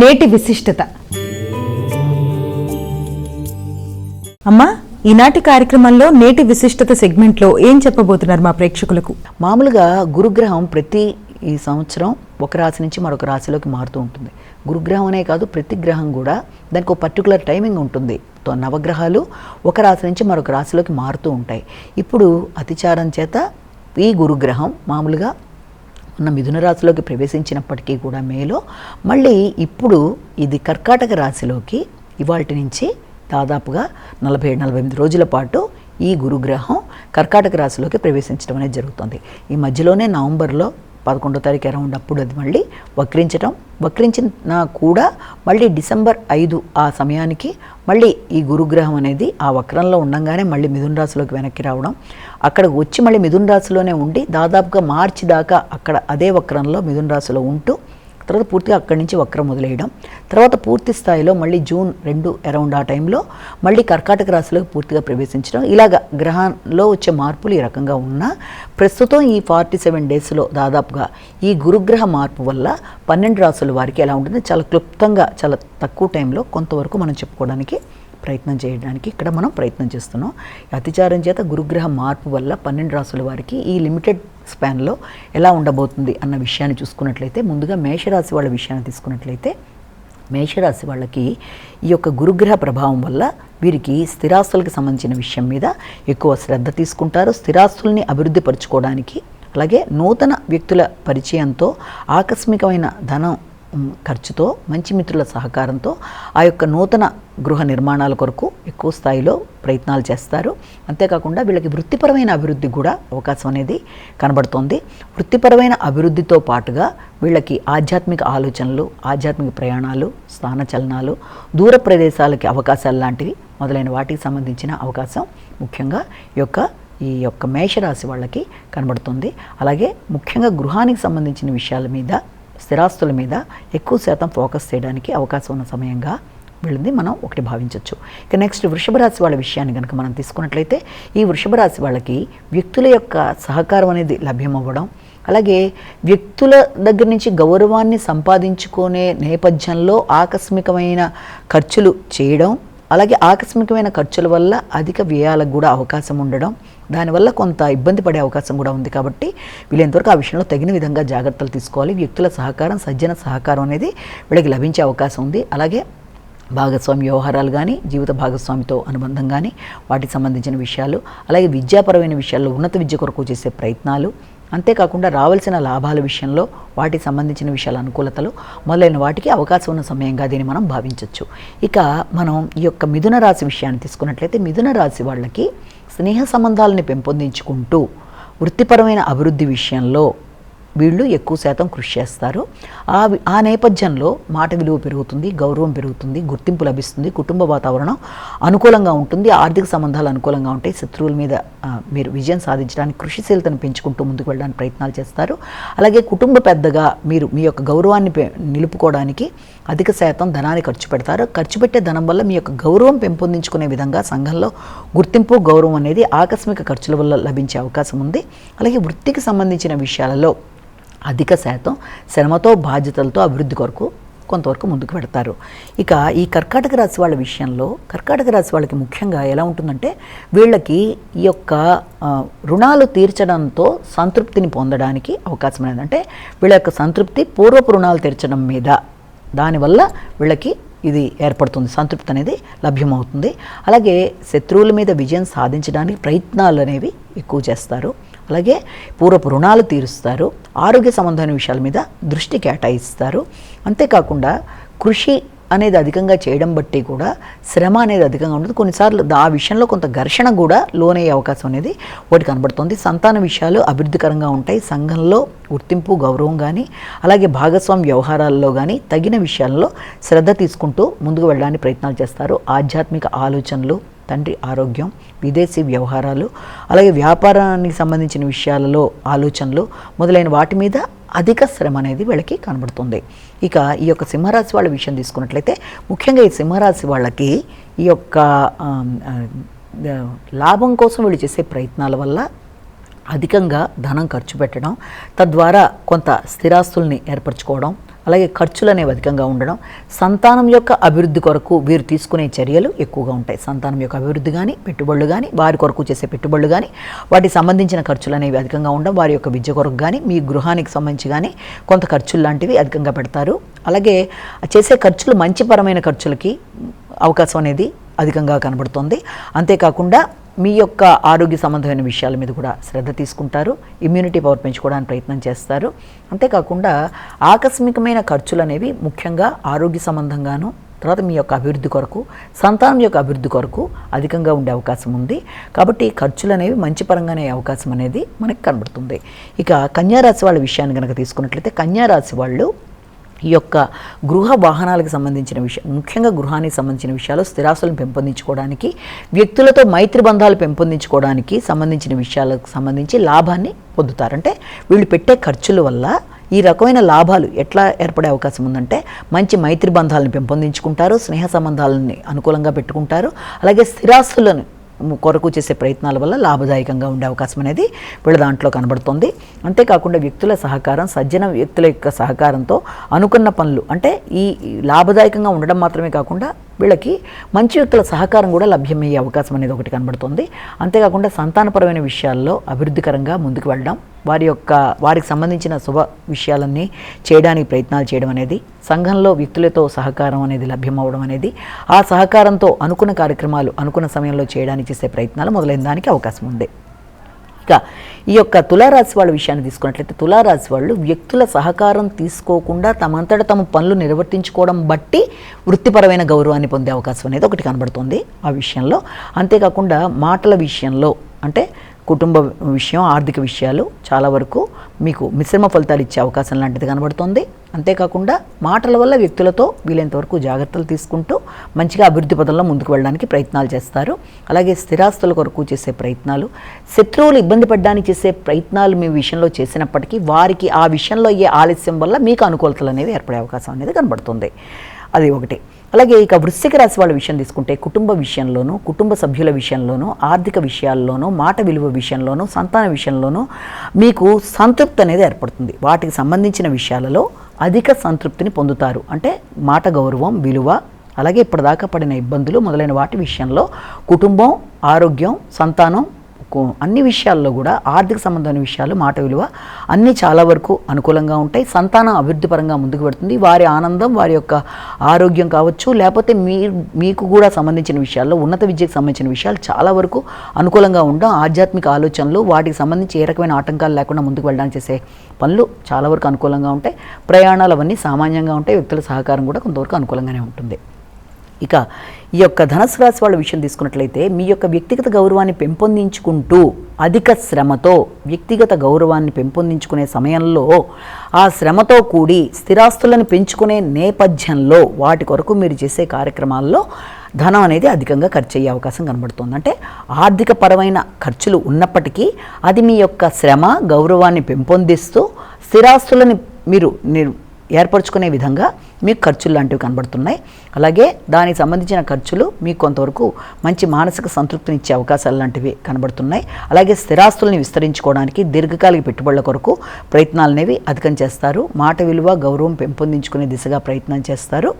నేటి విశిష్టత. అమ్మా ఈనాటి కార్యక్రమంలో నేటి విశిష్టత సెగ్మెంట్లో ఏం చెప్పబోతున్నారు మా ప్రేక్షకులకు? మామూలుగా గురుగ్రహం ప్రతి ఈ సంవత్సరం ఒక రాశి నుంచి మరొక రాశిలోకి మారుతూ ఉంటుంది. గురుగ్రహం అనే కాదు ప్రతి గ్రహం కూడా దానికి ఒక పర్టికులర్ టైమింగ్ ఉంటుంది. తో నవగ్రహాలు ఒక రాశి నుంచి మరొక రాశిలోకి మారుతూ ఉంటాయి. ఇప్పుడు అతిచారం చేత ఈ గురుగ్రహం మామూలుగా ఉన్న మిథున రాశిలోకి ప్రవేశించినప్పటికీ కూడా మేలో మళ్ళీ ఇప్పుడు ఇది కర్కాటక రాశిలోకి ఇవాటి నుంచి దాదాపుగా నలభై ఏడు నలభై ఎనిమిది రోజుల పాటు ఈ గురుగ్రహం కర్కాటక రాశిలోకి ప్రవేశించడం అనేది జరుగుతుంది. ఈ మధ్యలోనే నవంబర్లో పదకొండో తారీఖు అరౌండ్ అప్పుడు అది మళ్ళీ వక్రించడం వక్రించిన కూడా మళ్ళీ డిసెంబర్ ఐదు ఆ సమయానికి మళ్ళీ ఈ గురుగ్రహం అనేది ఆ వక్రంలో ఉండగానే మళ్ళీ మిథున రాశిలోకి వెనక్కి రావడం. అక్కడ వచ్చి మళ్ళీ మిథున రాశిలోనే ఉండి దాదాపుగా మార్చి దాకా అక్కడ అదే వక్రంలో మిథున రాశిలో ఉంటూ తర్వాత పూర్తిగా అక్కడి నుంచి వక్రం మొదలేయడం తర్వాత పూర్తి స్థాయిలో మళ్ళీ జూన్ రెండు అరౌండ్ ఆ టైంలో మళ్ళీ కర్కాటక రాశిలోకి పూర్తిగా ప్రవేశించడం. ఇలాగ గ్రహంలో వచ్చే మార్పులు ఈ రకంగా ఉన్నా ప్రస్తుతం ఈ ఫార్టీ సెవెన్ డేస్లో దాదాపుగా ఈ గురుగ్రహ మార్పు వల్ల పన్నెండు రాసుల వారికి ఎలా ఉంటుంది చాలా క్లుప్తంగా చాలా తక్కువ టైంలో కొంతవరకు మనం చెప్పుకోవడానికి ప్రయత్నం చేయడానికి ఇక్కడ మనం ప్రయత్నం చేస్తున్నాం. అతిచారం చేత గురుగ్రహ మార్పు వల్ల పన్నెండు రాసుల వారికి ఈ లిమిటెడ్ స్పాన్లో ఎలా ఉండబోతుంది అన్న విషయాన్ని చూసుకున్నట్లయితే ముందుగా మేషరాశి వాళ్ళ విషయాన్ని తీసుకున్నట్లయితే మేషరాశి వాళ్ళకి ఈ యొక్క గురుగ్రహ ప్రభావం వల్ల వీరికి స్థిరాస్తులకు సంబంధించిన విషయం మీద ఎక్కువ శ్రద్ధ తీసుకుంటారు. స్థిరాస్తుల్ని అభివృద్ధి పరుచుకోవడానికి అలాగే నూతన వ్యక్తుల పరిచయంతో ఆకస్మికమైన ధనం ఖర్చుతో మంచి మిత్రుల సహకారంతో ఆ యొక్క నూతన గృహ నిర్మాణాల కొరకు ఎక్కువ స్థాయిలో ప్రయత్నాలు చేస్తారు. అంతేకాకుండా వీళ్ళకి వృత్తిపరమైన అభివృద్ధి కూడా అవకాశం అనేది కనబడుతోంది. వృత్తిపరమైన అభివృద్ధితో పాటుగా వీళ్ళకి ఆధ్యాత్మిక ఆలోచనలు ఆధ్యాత్మిక ప్రయాణాలు స్థానచలనాలు దూర ప్రదేశాలకి అవకాశాలు లాంటివి మొదలైన వాటికి సంబంధించిన అవకాశం ముఖ్యంగా ఈ యొక్క ఈ యొక్క మేషరాశి వాళ్ళకి కనబడుతుంది. అలాగే ముఖ్యంగా గృహానికి సంబంధించిన విషయాల మీద స్థిరాస్తుల మీద ఎక్కువ శాతం ఫోకస్ చేయడానికి అవకాశం ఉన్న సమయంగా వెళ్ళింది మనం ఒకటి భావించవచ్చు ఇక నెక్స్ట్ వృషభ రాశి వాళ్ళ విషయాన్ని కనుక మనం తీసుకున్నట్లయితే ఈ వృషభ రాశి వాళ్ళకి వ్యక్తుల యొక్క సహకారం అనేది లభ్యమవ్వడం అలాగే వ్యక్తుల దగ్గర నుంచి గౌరవాన్ని సంపాదించుకునే నేపథ్యంలో ఆకస్మికమైన ఖర్చులు చేయడం అలాగే ఆకస్మికమైన ఖర్చుల వల్ల అధిక వ్యయాలకు కూడా అవకాశం ఉండడం దానివల్ల కొంత ఇబ్బంది పడే అవకాశం కూడా ఉంది కాబట్టి వీళ్ళంతవరకు ఆ విషయంలో తగిన విధంగా జాగ్రత్తలు తీసుకోవాలి. వ్యక్తుల సహకారం సజ్జన సహకారం అనేది వీళ్ళకి లభించే అవకాశం ఉంది. అలాగే భాగస్వామి వ్యవహారాలు కానీ జీవిత భాగస్వామితో అనుబంధం కానీ వాటికి సంబంధించిన విషయాలు అలాగే విద్యాపరమైన విషయాల్లో ఉన్నత విద్య కొరకు చేసే ప్రయత్నాలు అంతేకాకుండా రావాల్సిన లాభాల విషయంలో వాటికి సంబంధించిన విషయాల అనుకూలతలు మొదలైన వాటికి అవకాశం ఉన్న సమయంగా దీన్ని మనం భావించవచ్చు ఇక మనం ఈ యొక్క మిథున రాశి విషయాన్ని తీసుకున్నట్లయితే మిథున రాశి వాళ్ళకి స్నేహ సంబంధాలని పెంపొందించుకుంటూ వృత్తిపరమైన అభివృద్ధి విషయంలో వీళ్ళు ఎక్కువ శాతం కృషి చేస్తారు. ఆ ఆ నేపథ్యంలో మాట విలువ పెరుగుతుంది గౌరవం పెరుగుతుంది గుర్తింపు లభిస్తుంది కుటుంబ వాతావరణం అనుకూలంగా ఉంటుంది ఆర్థిక సంబంధాలు అనుకూలంగా ఉంటాయి. శత్రువుల మీద మీరు విజయం సాధించడానికి కృషిశీలతను పెంచుకుంటూ ముందుకు వెళ్ళడానికి ప్రయత్నాలు చేస్తారు. అలాగే కుటుంబ పెద్దగా మీరు మీ యొక్క గౌరవాన్ని పె- నిలుపుకోవడానికి అధిక శాతం ధనాన్ని ఖర్చు పెడతారు. ఖర్చు పెట్టే ధనం వల్ల మీ యొక్క గౌరవం పెంపొందించుకునే విధంగా సంఘంలో గుర్తింపు గౌరవం అనేది ఆకస్మిక ఖర్చుల వల్ల లభించే అవకాశం ఉంది. అలాగే వృత్తికి సంబంధించిన విషయాలలో అధిక శాతం శ్రమతో బాధ్యతలతో అభివృద్ధి కొరకు కొంతవరకు ముందుకు పెడతారు ఇక ఈ కర్కాటక రాశి వాళ్ళ విషయంలో కర్కాటక రాశి వాళ్ళకి ముఖ్యంగా ఎలా ఉంటుందంటే వీళ్ళకి ఈ యొక్క రుణాలు తీర్చడంతో సంతృప్తిని పొందడానికి అవకాశం అనేది అంటే వీళ్ళ యొక్క సంతృప్తి పూర్వపు రుణాలు తీర్చడం మీద దానివల్ల వీళ్ళకి ఇది ఏర్పడుతుంది సంతృప్తి అనేది లభ్యమవుతుంది. అలాగే శత్రువుల మీద విజయం సాధించడానికి ప్రయత్నాలు అనేవి ఎక్కువ చేస్తారు. అలాగే పూర్వపు రుణాలు తీరుస్తారు ఆరోగ్య సంబంధమైన విషయాల మీద దృష్టి కేటాయిస్తారు. అంతేకాకుండా కృషి అనేది అధికంగా చేయడం బట్టి కూడా శ్రమ అనేది అధికంగా ఉంటుంది. కొన్నిసార్లు దా- ఆ విషయంలో కొంత ఘర్షణ కూడా లోనయ్యే అవకాశం అనేది ఒకటి కనబడుతుంది. సంతాన విషయాలు అభివృద్ధికరంగా ఉంటాయి. సంఘంలో గుర్తింపు గౌరవం కానీ అలాగే భాగస్వామ్య వ్యవహారాల్లో కానీ తగిన విషయాల్లో శ్రద్ధ తీసుకుంటూ ముందుకు వెళ్ళడానికి ప్రయత్నాలు చేస్తారు. ఆధ్యాత్మిక ఆలోచనలు తండ్రి ఆరోగ్యం విదేశీ వ్యవహారాలు అలాగే వ్యాపారానికి సంబంధించిన విషయాలలో ఆలోచనలు మొదలైన వాటి మీద అధిక శ్రమ అనేది వీళ్ళకి కనబడుతుంది. ఇక ఈ యొక్క సింహరాశి వాళ్ళ విషయం తీసుకున్నట్లయితే ముఖ్యంగా ఈ సింహరాశి వాళ్ళకి ఈ యొక్క లాభం కోసం వీళ్ళు చేసే ప్రయత్నాల వల్ల అధికంగా ధనం ఖర్చు పెట్టడం తద్వారా కొంత స్థిరాస్తుల్ని ఏర్పరచుకోవడం అలాగే ఖర్చులు అనేవి అధికంగా ఉండడం సంతానం యొక్క అభివృద్ధి కొరకు వీరు తీసుకునే చర్యలు ఎక్కువగా ఉంటాయి. సంతానం యొక్క అభివృద్ధి కానీ పెట్టుబడులు కానీ వారి కొరకు చేసే పెట్టుబడులు కానీ వాటికి సంబంధించిన ఖర్చులు అనేవి అధికంగా ఉండడం వారి యొక్క విద్య కొరకు కానీ మీ గృహానికి సంబంధించి కానీ కొంత ఖర్చులు లాంటివి అధికంగా పెడతారు. అలాగే చేసే ఖర్చులు మంచిపరమైన ఖర్చులకి అవకాశం అనేది అధికంగా కనబడుతుంది. అంతేకాకుండా మీ యొక్క ఆరోగ్య సంబంధమైన విషయాల మీద కూడా శ్రద్ధ తీసుకుంటారు. ఇమ్యూనిటీ పవర్ పెంచుకోవడానికి ప్రయత్నం చేస్తారు. అంతేకాకుండా ఆకస్మికమైన ఖర్చులు అనేవి ముఖ్యంగా ఆరోగ్య సంబంధంగాను తర్వాత మీ యొక్క అభివృద్ధి కొరకు సంతానం యొక్క అభివృద్ధి కొరకు అధికంగా ఉండే అవకాశం ఉంది. కాబట్టి ఖర్చులు అనేవి మంచి పరంగానే అవకాశం అనేది మనకు కనబడుతుంది. ఇక కన్యారాశి వాళ్ళ విషయాన్ని కనుక తీసుకున్నట్లయితే కన్యారాశి వాళ్ళు ఈ యొక్క గృహ వాహనాలకు సంబంధించిన విషయం ముఖ్యంగా గృహానికి సంబంధించిన విషయాలు స్థిరాస్తులను పెంపొందించుకోవడానికి వ్యక్తులతో మైత్రి బంధాలు పెంపొందించుకోవడానికి సంబంధించిన విషయాలకు సంబంధించి లాభాన్ని పొందుతారు. అంటే వీళ్ళు పెట్టే ఖర్చుల వల్ల ఈ రకమైన లాభాలు ఎట్లా ఏర్పడే అవకాశం ఉందంటే మంచి మైత్రి బంధాలను పెంపొందించుకుంటారు స్నేహ సంబంధాలని అనుకూలంగా పెట్టుకుంటారు. అలాగే స్థిరాస్తులను కొరకు చేసే ప్రయత్నాల వల్ల లాభదాయకంగా ఉండే అవకాశం అనేది వీళ్ళ దాంట్లో కనబడుతుంది. అంతేకాకుండా వ్యక్తుల సహకారం సజ్జన వ్యక్తుల యొక్క సహకారంతో అనుకున్న పనులు అంటే ఈ లాభదాయకంగా ఉండడం మాత్రమే కాకుండా వీళ్ళకి మంచి వ్యక్తుల సహకారం కూడా లభ్యమయ్యే అవకాశం అనేది ఒకటి కనబడుతుంది. అంతేకాకుండా సంతానపరమైన విషయాల్లో అభివృద్ధికరంగా ముందుకు వెళ్ళడం వారి యొక్క వారికి సంబంధించిన శుభ విషయాలన్నీ చేయడానికి ప్రయత్నాలు చేయడం అనేది సంఘంలో వ్యక్తులతో సహకారం అనేది లభ్యమవడం అనేది ఆ సహకారంతో అనుకున్న కార్యక్రమాలు అనుకున్న సమయంలో చేయడానికి చేసే ప్రయత్నాలు మొదలైన దానికి అవకాశం ఉంది. ఇక ఈ యొక్క తులారాశి వాళ్ళ విషయాన్ని తీసుకున్నట్లయితే తులారాశి వాళ్ళు వ్యక్తుల సహకారం తీసుకోకుండా తమంతట తమ పనులు నిర్వర్తించుకోవడం బట్టి వృత్తిపరమైన గౌరవాన్ని పొందే అవకాశం అనేది ఒకటి కనబడుతుంది ఆ విషయంలో. అంతేకాకుండా మాటల విషయంలో అంటే కుటుంబ విషయం ఆర్థిక విషయాలు చాలా వరకు మీకు మిశ్రమ ఫలితాలు ఇచ్చే అవకాశం లాంటిది కనబడుతుంది. అంతేకాకుండా మాటల వల్ల వ్యక్తులతో వీలైనంతవరకు జాగ్రత్తలు తీసుకుంటూ మంచిగా అభివృద్ధి పదంలో ముందుకు వెళ్ళడానికి ప్రయత్నాలు చేస్తారు. అలాగే స్థిరాస్తుల కొరకు చేసే ప్రయత్నాలు శత్రువులు ఇబ్బంది పడడానికి చేసే ప్రయత్నాలు మీ విషయంలో చేసినప్పటికీ వారికి ఆ విషయంలో అయ్యే ఆలస్యం వల్ల మీకు అనుకూలతలు అనేవి ఏర్పడే అవకాశం అనేది కనబడుతుంది. అది ఒకటి. అలాగే ఇక వృశ్చిక రాశి వాళ్ళ విషయం తీసుకుంటే కుటుంబ విషయంలోనూ కుటుంబ సభ్యుల విషయంలోనూ ఆర్థిక విషయాల్లోనూ మాట విలువ విషయంలోనూ సంతాన విషయంలోనూ మీకు సంతృప్తి అనేది ఏర్పడుతుంది. వాటికి సంబంధించిన విషయాలలో అధిక సంతృప్తిని పొందుతారు. అంటే మాట గౌరవం విలువ అలాగే ఇప్పటిదాకా పడిన ఇబ్బందులు మొదలైన వాటి విషయంలో కుటుంబం ఆరోగ్యం సంతానం అన్ని విషయాల్లో కూడా ఆర్థిక సంబంధమైన విషయాలు మాట విలువ అన్నీ చాలా వరకు అనుకూలంగా ఉంటాయి. సంతానం అభివృద్ధి పరంగా ముందుకు పెడుతుంది వారి ఆనందం వారి యొక్క ఆరోగ్యం కావచ్చు లేకపోతే మీ మీకు కూడా సంబంధించిన విషయాల్లో ఉన్నత విద్యకు సంబంధించిన విషయాలు చాలా వరకు అనుకూలంగా ఉండడం ఆధ్యాత్మిక ఆలోచనలు వాటికి సంబంధించి ఏ రకమైన ఆటంకాలు లేకుండా ముందుకు వెళ్ళడానికి చేసే పనులు చాలా వరకు అనుకూలంగా ఉంటాయి. ప్రయాణాలు అవన్నీ సామాన్యంగా ఉంటాయి. వ్యక్తుల సహకారం కూడా కొంతవరకు అనుకూలంగానే ఉంటుంది. ఇక ఈ యొక్క ధనుసు రాశి వాళ్ళ విషయం తీసుకున్నట్లయితే మీ యొక్క వ్యక్తిగత గౌరవాన్ని పెంపొందించుకుంటూ అధిక శ్రమతో వ్యక్తిగత గౌరవాన్ని పెంపొందించుకునే సమయంలో ఆ శ్రమతో కూడి స్థిరాస్తులను పెంచుకునే నేపథ్యంలో వాటి కొరకు మీరు చేసే కార్యక్రమాల్లో ధనం అనేది అధికంగా ఖర్చు అయ్యే అవకాశం కనబడుతుంది. అంటే ఆర్థిక పరమైన ఖర్చులు ఉన్నప్పటికీ అది మీ యొక్క శ్రమ గౌరవాన్ని పెంపొందిస్తూ స్థిరాస్తులని మీరు మీరు ఏర్పరచుకునే విధంగా మీకు ఖర్చులు లాంటివి కనబడుతున్నాయి. అలాగే దానికి సంబంధించిన ఖర్చులు మీకు కొంతవరకు మంచి మానసిక సంతృప్తిని ఇచ్చే అవకాశాలు లాంటివి కనబడుతున్నాయి. అలాగే స్థిరాస్తుల్ని విస్తరించుకోవడానికి దీర్ఘకాలిక పెట్టుబడుల కొరకు ప్రయత్నాలు అనేవి అధికం చేస్తారు. మాట విలువ గౌరవం పెంపొందించుకునే దిశగా ప్రయత్నం చేస్తారు.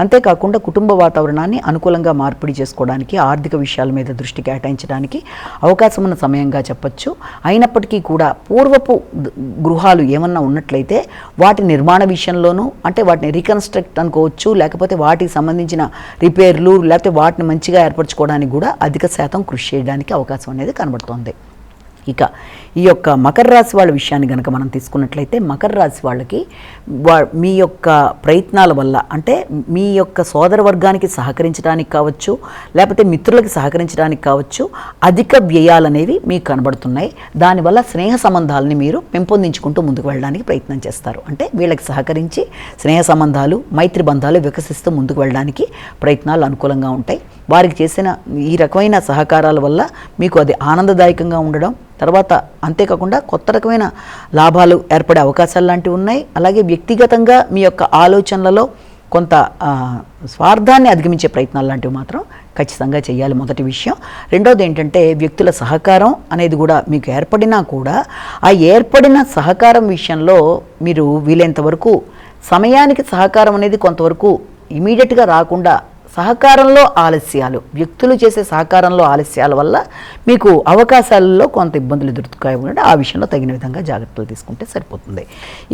అంతేకాకుండా కుటుంబ వాతావరణాన్ని అనుకూలంగా మార్పిడి చేసుకోవడానికి ఆర్థిక విషయాల మీద దృష్టి కేటాయించడానికి అవకాశం ఉన్న సమయంగా చెప్పచ్చు. అయినప్పటికీ కూడా పూర్వపు గృహాలు ఏమన్నా ఉన్నట్లయితే వాటి నిర్మాణ విషయంలోనూ అంటే వాటిని రీకన్స్ట్రక్ట్ అనుకోవచ్చు లేకపోతే వాటికి సంబంధించిన రిపేర్లు లేకపోతే వాటిని మంచిగా ఏర్పరచుకోవడానికి కూడా అధిక శాతం కృషి చేయడానికి అవకాశం అనేది కనబడుతోంది. ఇక ఈ యొక్క మకర రాశి వాళ్ళ విషయాన్ని కనుక మనం తీసుకున్నట్లయితే మకర రాశి వాళ్ళకి వా మీ యొక్క ప్రయత్నాల వల్ల అంటే మీ యొక్క సోదర వర్గానికి సహకరించడానికి కావచ్చు లేకపోతే మిత్రులకి సహకరించడానికి కావచ్చు అధిక వ్యయాలు అనేవి మీకు కనబడుతున్నాయి. దానివల్ల స్నేహ సంబంధాలని మీరు పెంపొందించుకుంటూ ముందుకు వెళ్ళడానికి ప్రయత్నం చేస్తారు. అంటే వీళ్ళకి సహకరించి స్నేహ సంబంధాలు మైత్రి బంధాలు వికసిస్తూ ముందుకు వెళ్ళడానికి ప్రయత్నాలు అనుకూలంగా ఉంటాయి. వారికి చేసిన ఈ రకమైన సహకారాల వల్ల మీకు అది ఆనందదాయకంగా ఉండడం తర్వాత అంతేకాకుండా కొత్త రకమైన లాభాలు ఏర్పడే అవకాశాలు లాంటివి ఉన్నాయి. అలాగే వ్యక్తిగతంగా మీ యొక్క ఆలోచనలలో కొంత స్వార్థాన్ని అధిగమించే ప్రయత్నాలు లాంటివి మాత్రం ఖచ్చితంగా చేయాలి మొదటి విషయం. రెండవది ఏంటంటే వ్యక్తుల సహకారం అనేది కూడా మీకు ఏర్పడినా కూడా ఆ ఏర్పడిన సహకారం విషయంలో మీరు వీలైనంత వరకు సమయానికి సహకారం అనేది కొంతవరకు ఇమీడియట్గా రాకుండా సహకారంలో ఆలస్యాలు వ్యక్తులు చేసే సహకారంలో ఆలస్యాల వల్ల మీకు అవకాశాలలో కొంత ఇబ్బందులు ఎదుర్కొనే ఉంటే ఆ విషయంలో తగిన విధంగా జాగ్రత్తలు తీసుకుంటే సరిపోతుంది.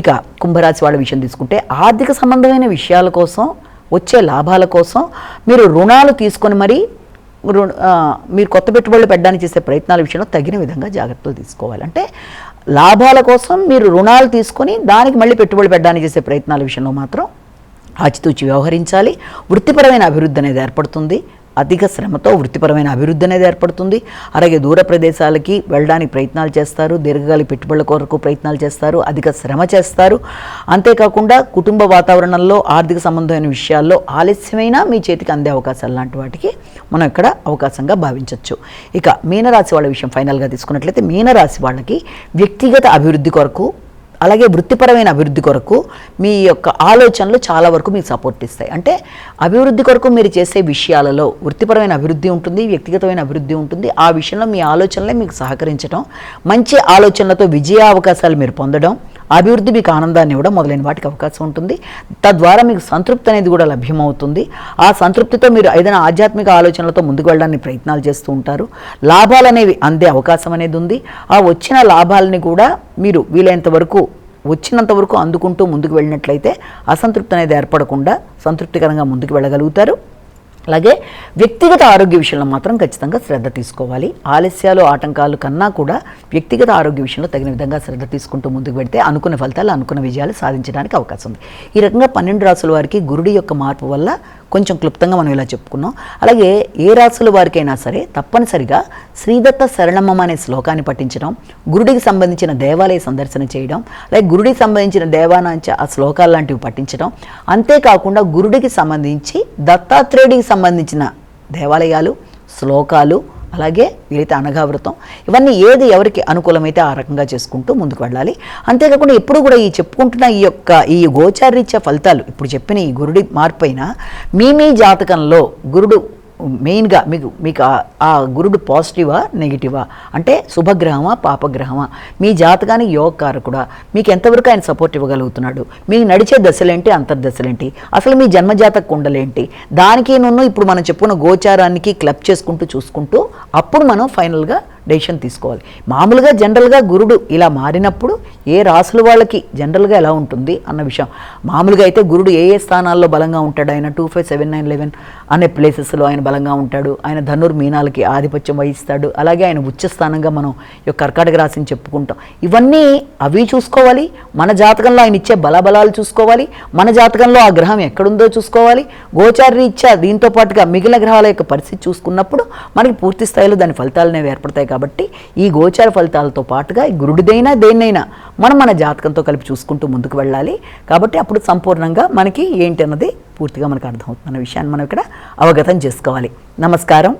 ఇక కుంభరాశి వాళ్ళ విషయం తీసుకుంటే ఆర్థిక సంబంధమైన విషయాల కోసం వచ్చే లాభాల కోసం మీరు రుణాలు తీసుకొని మరీ మీరు కొత్త పెట్టుబడులు పెట్టడానికి చేసే ప్రయత్నాల విషయంలో తగిన విధంగా జాగ్రత్తలు తీసుకోవాలి. అంటే లాభాల కోసం మీరు రుణాలు తీసుకొని దానికి మళ్ళీ పెట్టుబడి పెట్టడానికి చేసే ప్రయత్నాల విషయంలో మాత్రం ఆచితూచి వ్యవహరించాలి. వృత్తిపరమైన అభివృద్ధి అనేది ఏర్పడుతుంది. అధిక శ్రమతో వృత్తిపరమైన అభివృద్ధి అనేది ఏర్పడుతుంది. అలాగే దూర ప్రదేశాలకి వెళ్ళడానికి ప్రయత్నాలు చేస్తారు. దీర్ఘకాలిక పెట్టుబడుల కొరకు ప్రయత్నాలు చేస్తారు. అధిక శ్రమ చేస్తారు. అంతేకాకుండా కుటుంబ వాతావరణంలో ఆర్థిక సంబంధమైన విషయాల్లో ఆలస్యమైన మీ చేతికి అందే అవకాశాలు లాంటి వాటికి మనం ఇక్కడ అవకాశంగా భావించవచ్చు ఇక మీనరాశి వాళ్ళ విషయం ఫైనల్గా తీసుకున్నట్లయితే మీనరాశి వాళ్ళకి వ్యక్తిగత అభివృద్ధి కొరకు అలాగే వృత్తిపరమైన అభివృద్ధి కొరకు మీ యొక్క ఆలోచనలు చాలా వరకు మీకు సపోర్ట్ ఇస్తాయి. అంటే అభివృద్ధి కొరకు మీరు చేసే విషయాలలో వృత్తిపరమైన అభివృద్ధి ఉంటుంది వ్యక్తిగతమైన అభివృద్ధి ఉంటుంది. ఆ విషయంలో మీ ఆలోచనలే మీకు సహకరించడం మంచి ఆలోచనలతో విజయ అవకాశాలు మీరు పొందడం అభివృద్ధి మీకు ఆనందాన్ని ఇవ్వడం మొదలైన వాటికి అవకాశం ఉంటుంది. తద్వారా మీకు సంతృప్తి అనేది కూడా లభ్యమవుతుంది. ఆ సంతృప్తితో మీరు ఏదైనా ఆధ్యాత్మిక ఆలోచనలతో ముందుకు వెళ్ళడానికి ప్రయత్నాలు చేస్తూ ఉంటారు. లాభాలు అనేవి అందే అవకాశం అనేది ఉంది. ఆ వచ్చిన లాభాలని కూడా మీరు వీలైనంత వరకు వచ్చినంత వరకు అందుకుంటూ ముందుకు వెళ్ళినట్లయితే అసంతృప్తి అనేది ఏర్పడకుండా సంతృప్తికరంగా ముందుకు వెళ్ళగలుగుతారు. అలాగే వ్యక్తిగత ఆరోగ్య విషయంలో మాత్రం ఖచ్చితంగా శ్రద్ధ తీసుకోవాలి. ఆలస్యాలు ఆటంకాలు కన్నా కూడా వ్యక్తిగత ఆరోగ్య విషయంలో తగిన విధంగా శ్రద్ధ తీసుకుంటూ ముందుకు పెడితే అనుకున్న ఫలితాలు అనుకున్న విజయాలు సాధించడానికి అవకాశం ఉంది. ఈ రకంగా పన్నెండు రాసుల వారికి గురుడి యొక్క మార్పు వల్ల కొంచెం క్లుప్తంగా మనం ఇలా చెప్పుకున్నాం. అలాగే ఏ రాసుల వారికైనా సరే తప్పనిసరిగా శ్రీదత్త శరణమ్మ అనే శ్లోకాన్ని పఠించడం గురుడికి సంబంధించిన దేవాలయ సందర్శన చేయడం లేక గురుడికి సంబంధించిన దేవానాంచ ఆ శ్లోకాలు లాంటివి పఠించడం. అంతేకాకుండా గురుడికి సంబంధించి దత్తాత్రేయుడికి సంబంధించిన దేవాలయాలు శ్లోకాలు అలాగే వీలైతే అనగావృతం. ఇవన్నీ ఏది ఎవరికి అనుకూలమైతే ఆ రకంగా చేసుకుంటూ ముందుకు వెళ్ళాలి. అంతేకాకుండా ఎప్పుడు కూడా ఈ చెప్పుకుంటున్న ఈ యొక్క ఈ గోచారీత్య ఫలితాలు ఇప్పుడు చెప్పిన ఈ గురుడి మార్పైన మీ మీ జాతకంలో గురుడు మెయిన్గా మీకు మీకు ఆ- ఆ గురుడు పాజిటివా నెగిటివా? అంటే శుభగ్రహమా పాపగ్రహమా? మీ జాతకానికి యోగకారకుడా? మీకు ఎంతవరకు ఆయన సపోర్ట్ ఇవ్వగలుగుతున్నాడు? మీకు నడిచే దశలేంటి అంతర్దశలేంటి? అసలు మీ జన్మజాతక కుండలేంటి? దానికి నున్ను ఇప్పుడు మనం చెప్పుకున్న గోచారానికి క్లబ్ చేసుకుంటూ చూసుకుంటూ అప్పుడు మనం ఫైనల్గా డెసిషన్ తీసుకోవాలి. మామూలుగా జనరల్గా గురుడు ఇలా మారినప్పుడు ఏ రాసుల వాళ్ళకి జనరల్గా ఎలా ఉంటుంది అన్న విషయం. మామూలుగా అయితే గురుడు ఏ ఏ స్థానాల్లో బలంగా ఉంటాడు? ఆయన two five seven nine eleven అనే ప్లేసెస్లో ఆయన బలంగా ఉంటాడు. ఆయన ధనుర్ మీనాలకి ఆధిపత్యం వహిస్తాడు. అలాగే ఆయన ఉచ్చ స్థానంగా మనం ఈ యొక్క కర్కాటక రాశిని చెప్పుకుంటాం. ఇవన్నీ అవి చూసుకోవాలి. మన జాతకంలో ఆయన ఇచ్చే బలబలాలు చూసుకోవాలి. మన జాతకంలో ఆ గ్రహం ఎక్కడుందో చూసుకోవాలి. గోచార ఇచ్చా దీంతో పాటుగా మిగిలిన గ్రహాల యొక్క పరిస్థితి చూసుకున్నప్పుడు మనకి పూర్తి స్థాయిలో దాని ఫలితాలు అనేవి ఏర్పడతాయి కాబట్టి ఈ గోచార ఫలితాలతో పాటుగా గురుడిదైనా దేన్నైనా మనం మన జాతకంతో కలిపి చూసుకుంటూ ముందుకు వెళ్ళాలి. కాబట్టి అప్పుడు సంపూర్ణంగా మనకి ఏంటి అన్నది పూర్తిగా మనకు అర్థమవుతుంది అన్న విషయాన్ని మనం ఇక్కడ అవగతం చేసుకోవాలి. నమస్కారం.